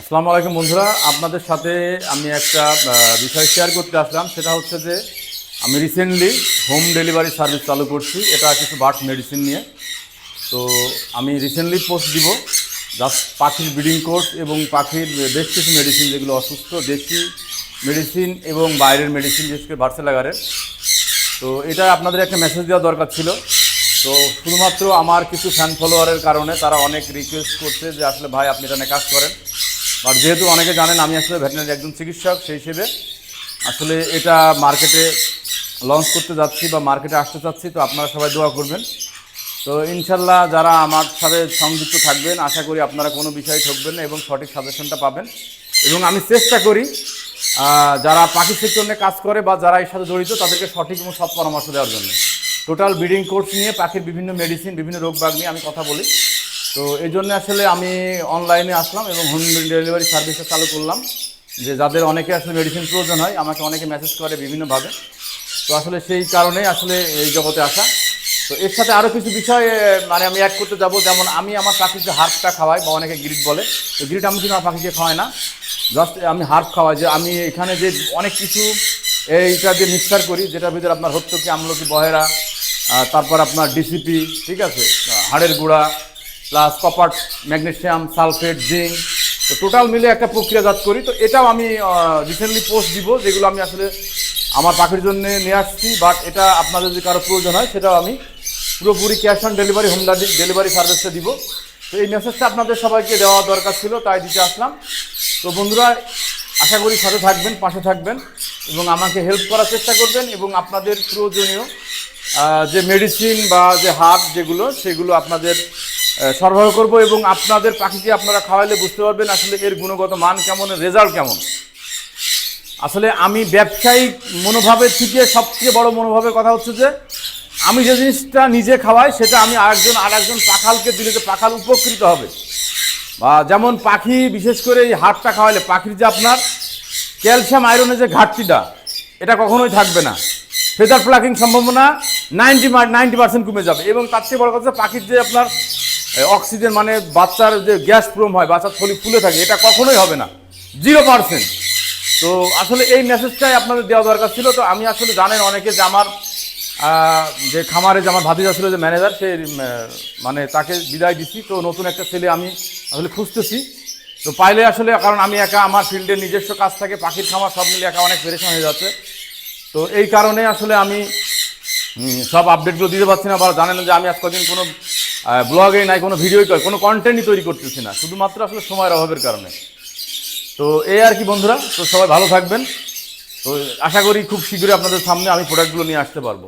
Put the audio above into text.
আসসালামু আলাইকুম বন্ধুরা, আপনাদের সাথে আমি একটা বিষয় শেয়ার করতে আসলাম। সেটা হচ্ছে যে, আমি রিসেন্টলি হোম ডেলিভারি সার্ভিস চালু করছি। এটা কিছু বার্ড মেডিসিন নিয়ে। তো আমি রিসেন্টলি পোস্ট দিব। জাস্ট পাখির ব্রিডিং কোর্স এবং পাখির বেশ কিছু মেডিসিন যেগুলো অসুস্থ, দেশি মেডিসিন এবং বাইরের মেডিসিন বিশেষ করে ভার্সেলাগারের তো এটা আপনাদের একটা মেসেজ দেওয়া দরকার ছিল। তো শুধুমাত্র আমার কিছু ফ্যান ফলোয়ারের কারণে তারা অনেক রিকোয়েস্ট করছে যে, আসলে ভাই, আপনি এটা নিয়ে কাজ করেন। বাট যেহেতু অনেকে জানেন, আমি আসলে ভেটেনারি একজন চিকিৎসক, সেই হিসেবে আসলে এটা মার্কেটে লঞ্চ করতে যাচ্ছি বা মার্কেটে আসতে চাচ্ছি, তো আপনারা সবাই দোয়া করবেন। তো ইনশাল্লাহ যারা আমার সাথে সংযুক্ত থাকবেন, আশা করি আপনারা কোনো বিষয়ে ঠকবেন না এবং সঠিক সাজেশনটা পাবেন। এবং আমি চেষ্টা করি যারা পাখি সেক্টর কাজ করে বা যারা এর সাথে জড়িত, তাদেরকে সঠিক এবং সৎ পরামর্শ দেওয়ার জন্য। টোটাল ব্রিডিং কোর্স নিয়ে পাখির বিভিন্ন মেডিসিন বিভিন্ন রোগ বাগ নিয়ে আমি কথা বলি। তো এই জন্য আসলে আমি অনলাইনে আসলাম এবং হোম ডেলিভারি সার্ভিসটা চালু করলাম। যে যাদের অনেকে আসলে মেডিসিন প্রয়োজন হয়, আমাকে অনেকে মেসেজ করে বিভিন্নভাবে। তো আসলে সেই কারণেই আসলে এই জগতে আসা। তো এর সাথে আরও কিছু বিষয় মানে আমি অ্যাড করতে যাব। যেমন আমি আমার পাখিকে হার্পটা খাওয়াই, বা অনেকে গ্রিট বলে, তো গ্রিট আমি কিন্তু আমার পাখিকে খাওয়াই না। জাস্ট আমি হার্প খাওয়াই, যে আমি এখানে যে অনেক কিছু এইটা দিয়ে মিক্সার করি, যেটার ভিতরে আপনার হত্যকি আমলকি, বহেরা তারপর আপনার ডিসিপি ঠিক আছে? হাড়ের গুঁড়া plus copper, magnesium, sulphate, zinc. তো টোটাল মিলে একটা প্রক্রিয়াজাত করি। তো এটাও আমি রিসেন্টলি পোস্ট দিব, যেগুলো আমি আসলে আমার পাখির জন্য নিয়ে আসছি। বাট এটা আপনাদের যদি কারও প্রয়োজন হয়, সেটাও আমি পুরোপুরি cash on delivery home delivery সার্ভিসটা দিব। তো এই মেসেজটা আপনাদের সবাইকে দেওয়া দরকার ছিল, তাই দিতে আসলাম। তো বন্ধুরা, আশা করি সাথে থাকবেন, পাশে থাকবেন, এবং আমাকে হেল্প করার চেষ্টা করবেন, এবং আপনাদের প্রয়োজনীয় যে মেডিসিন বা যে হাব যেগুলো, সেগুলো আপনাদের সরবরাহ করব এবং আপনাদের পাখিকে আপনারা খাওয়াইলে বুঝতে পারবেন আসলে এর গুণগত মান কেমন রেজাল্ট কেমন। আসলে আমি ব্যবসায়িক মনোভাবের থেকে সবচেয়ে বড় মনোভাবের কথা হচ্ছে যে, আমি যে জিনিসটা নিজে খাওয়াই, সেটা আমি আরেকজন আরেকজন পাখালকে দিলে যে পাখাল উপকৃত হবে। বা যেমন পাখি, বিশেষ করে এই হাটটা খাওয়ালে পাখির যে আপনার ক্যালসিয়াম আয়রনের যে ঘাটতিটা, এটা কখনোই থাকবে না। ফেদার প্লাকিং সম্ভাবনা নাইনটি নাইনটি পার্সেন্ট কমে যাবে। এবং তার থেকে বড় কথা পাখির যে আপনার অক্সিজেন মানে বাচ্চার যে গ্যাস প্রম হয়, বাচ্চার থলি ফুলে থাকে, এটা কখনোই হবে না। জিরো পার্সেন্ট তো আসলে এই মেসেজটাই আপনাদের দেওয়া দরকার ছিল। তো আমি আসলে জানেন অনেকে যে আমার যে খামারে যে আমার ভাতিজা ছিল যে ম্যানেজার সে মানে তাকে বিদায় দিচ্ছি। তো নতুন একটা ছেলে আমি আসলে খুঁজতেছি। তো পাইলে আসলে, কারণ আমি একা আমার ফিল্ডের নিজস্ব কাজ থাকে, পাখির খামার সব মিলে একা অনেক পেরেশান হয়ে যাচ্ছে। তো এই কারণে আসলে আমি সব আপডেটগুলো দিতে পারছি না বা জানেন যে আমি আজ কদিন কোনো ব্লগে নাই, কোনো ভিডিওই ভিডিও কোনো কন্টেন্টই তৈরি করতেছি না। শুধুমাত্র আসলে সময়ের অভাবের কারণে। তো এই আর কি বন্ধুরা, তো সবাই ভালো থাকবেন। তো আশা করি খুব শীঘ্রই আপনাদের সামনে আমি প্রোডাক্টগুলো নিয়ে আসতে পারব।